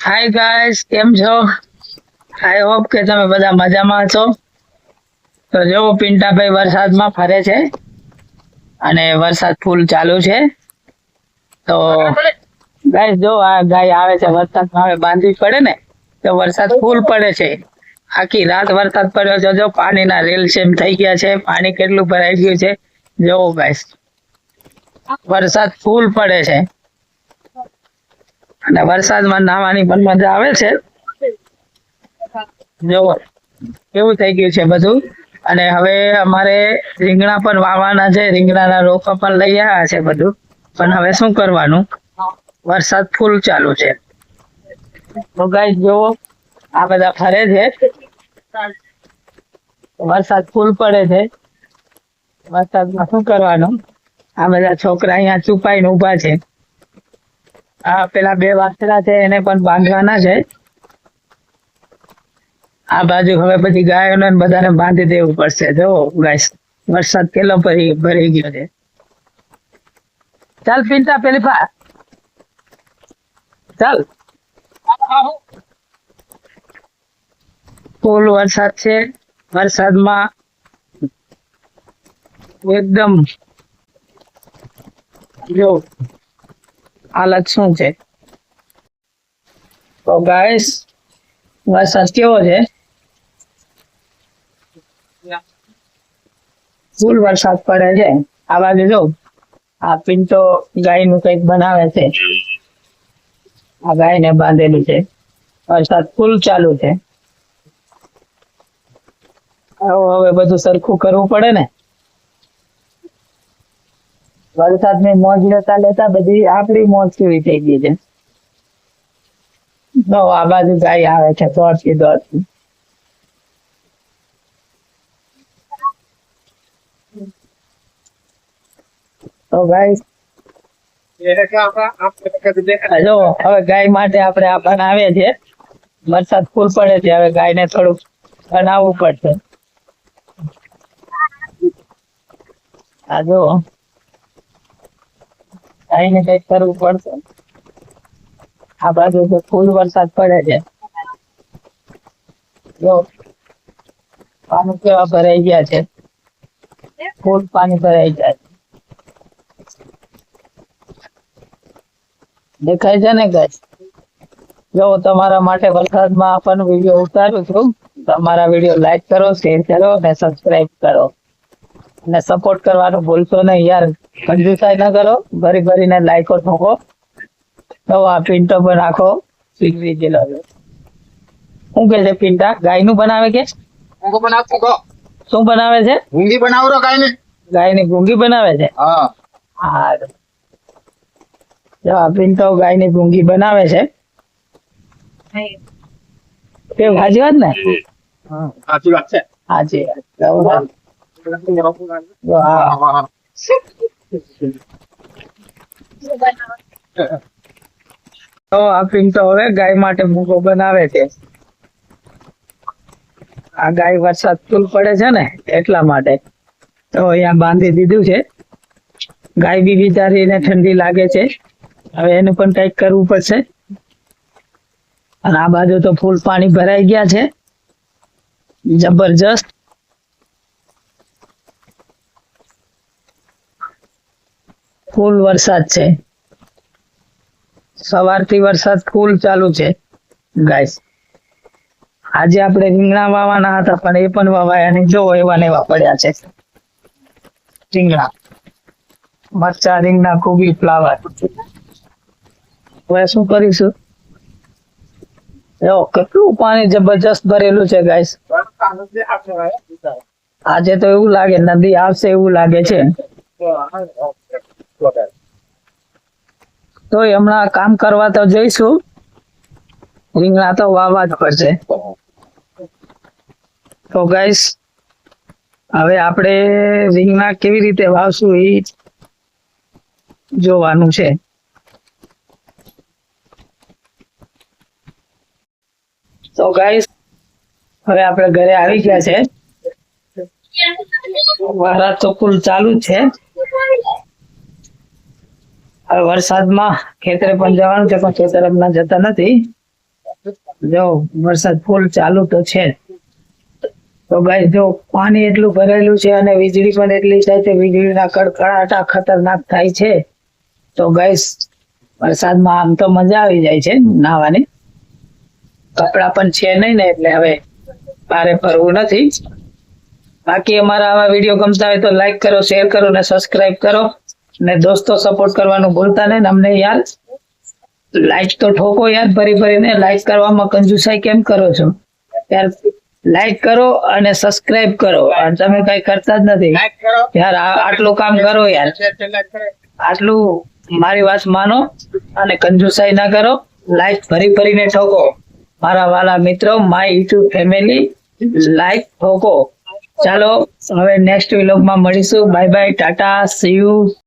Hi guys કેમ છો? I hope કે તમે બધા મજામાં છો. તો જો પિન્ટાભાઈ વરસાદમાં ફરે છે અને વરસાદ ફૂલ ચાલુ છે. તો ગાઈસ જો આ ગાય આવે છે, વરસાદમાં હવે બાંધવી પડે ને, તો વરસાદ ફૂલ પડે છે. આખી રાત વરસાદ પડ્યો છે, જો પાણીના રેલ સેમ થઈ ગયા છે. પાણી કેટલું ભરાઈ ગયું છે, જોવો ગાઈસ વરસાદ ફૂલ પડે છે. અને વરસાદમાં નાહવાની પણ મજા આવે છે. જો, કેવું થઈ ગયું છે બધું? અને હવે અમારે રીંગણા પણ વાવવાના છે, રીંગણાના રોપા પણ લઈ આવ્યા છે બધું. પણ હવે શું કરવાનું? વરસાદ ફૂલ ચાલુ છે. તો ગાઈસ જોવો આ બધા ફરે છે. વરસાદ ફૂલ પડે છે. વરસાદમાં શું કરવાનું? આ બધા છોકરા અહીંયા છુપાઈને ઊભા છે. આ પેલા બે વાછડા છે, એને પણ બાંધવાના છે. આ બાજુ હવે પછી ગાયોને બધાને બાંધી દેવું પડશે. જો ગાય વરસાદ કેટલો ભરી ભરી ગયો છે. ચાલ પિંટા પેલી પા ચાલ. ફૂલ વરસાદ છે. વરસાદમાં એકદમ જો હાલત શું છે? તો ગાઈસ વરસાદ કેવો છે? ફૂલ વરસાદ પડે છે. આ બાજુ જો આ પિન્ટો ગાયનું કંઈક બનાવે છે. આ ગાયને બાંધેલું છે. વરસાદ ફૂલ ચાલુ છે. હવે બધું સરખું કરવું પડે ને? વરસાદની મોજ લેતા લેતા બધી આપણી મોજ કેવી થઈ ગઈ છે? તો આ બાજુ ગાય આવે છે દોડતી દોડતી. તો ગાય જો હવે ગાય માટે આપણે આ બનાવીએ છીએ. વરસાદ ફૂલ પડે છે હવે ગાયને થોડુંક બનાવવું પડશે. આ જો. ગાયને કંઈક કરવું પડશે. આ બાજુ તો ફૂલ વરસાદ પડે છે. જો, પાણી કેવા ભરાઈ ગયા છે. ફૂલ પાણી ભરાઈ ગયા છે. દેખાય છે ને ગાય જો, તમારા માટે વરસાદમાં પણ વીડિયો ઉતારું છું. તમારા વીડિયો લાઈક કરો શેર કરો અને સબસ્ક્રાઇબ કરો. અને સપોર્ટ કરવાનું ભૂલશો નહીં યાર. કંજુસાઈ ન કરો. ભરી ભરીને લાઈકો ઠોકો. તો આ પિન્ટો પણ નાખો સ્વીકરી જેલો શું કે છે પિન્ટા? ગાયનું બનાવે કે? શું બનાવે છે? ઊંઘી બનાવો રો કાઈ ને ગાયની ગુંગી બનાવે છે? હા. હા. જો આ પિન્ટો ગાયની ગુંગી બનાવે છે. તે સાચી વાત ને? સાચી વાત છે. સાચી વાત. તો આ પિન્ટો હવે ગાય માટે મૂકો બનાવે છે. આ ગાય વરસાદ ફૂલ પડે છે ને એટલા માટે. તો અહીંયા બાંધી દીધું છે. ગાય બી બિચારીને ઠંડી લાગે છે. હવે એનું પણ કંઈક કરવું પડશે. અને આ બાજુ તો ફૂલ પાણી ભરાઈ ગયા છે. જબરજસ્ત. ફૂલ વરસાદ છે. સવારથી વરસાદ ફૂલ ચાલુ છે, ગાઈસ. આજે આપણે રીંગણા વાવવાના હતા, પણ એ પણ વાવાયા નહીં. જો, એવા એવા પડ્યા છે. રીંગણા. મરચા, રીંગણા, કોબી, ફ્લાવર. હવે શું કરીશું? જો, કેટલું પાણી જબરજસ્ત ભરેલું છે, ગાઈસ. આજે તો એવું લાગે, નદી આવશે એવું લાગે છે. તો હમણાં કામ કરવા તો જઈશું. રીંગણા તો વાવવા જ પડશે. તો ગાઈસ હવે આપણે રીંગણા કેવી રીતે વાવશું એ જોવાનું છે. તો ગાઈસ હવે આપણે ઘરે આવી ગયા છે. વારા તો ફૂલ ચાલુ છે. હવે વરસાદમાં ખેતરે પણ જવાનું છે, પણ ખેતર હમણાં જતા નથી. જો વરસાદ ફૂલ ચાલુ તો છે. તો ગાય જો પાણી એટલું ભરેલું છે અને વીજળી પણ એટલી થાય છે, વીજળીના કડકડાટા ખતરનાક થાય છે. તો ગાઈસ વરસાદમાં આમ તો મજા આવી જાય છે નાવાની કપડા પણ છે નહીં ને એટલે હવે ભારે ફરવું નથી. બાકી અમારા આવા વીડિયો ગમતા હોય તો લાઈક કરો શેર કરો ને સબસ્ક્રાઇબ કરો. ને દોસ્તો સપોર્ટ કરવાનું ભૂલતા નહીં ને અમને યાર લાઈક તો ઠોકો યાર ભરી ભરીને લાઈક કરવામાં કંજુસાઈ કેમ કરો છો? યાર લાઈક કરો અને સબસ્ક્રાઇબ કરો. તમે કઈ કરતા જ નથી. યાર આટલું કામ કરો યાર. આટલું મારી વાત માનો અને કંજુસાઈ ના કરો. લાઈક ભરી ભરીને ઠોકો. મારા વાલા મિત્રો માય યુટ્યુબ ફેમિલી લાઈક ઠોકો. ચાલો હવે નેક્સ્ટ વિલોગમાં મળીશું. Bye bye tata see you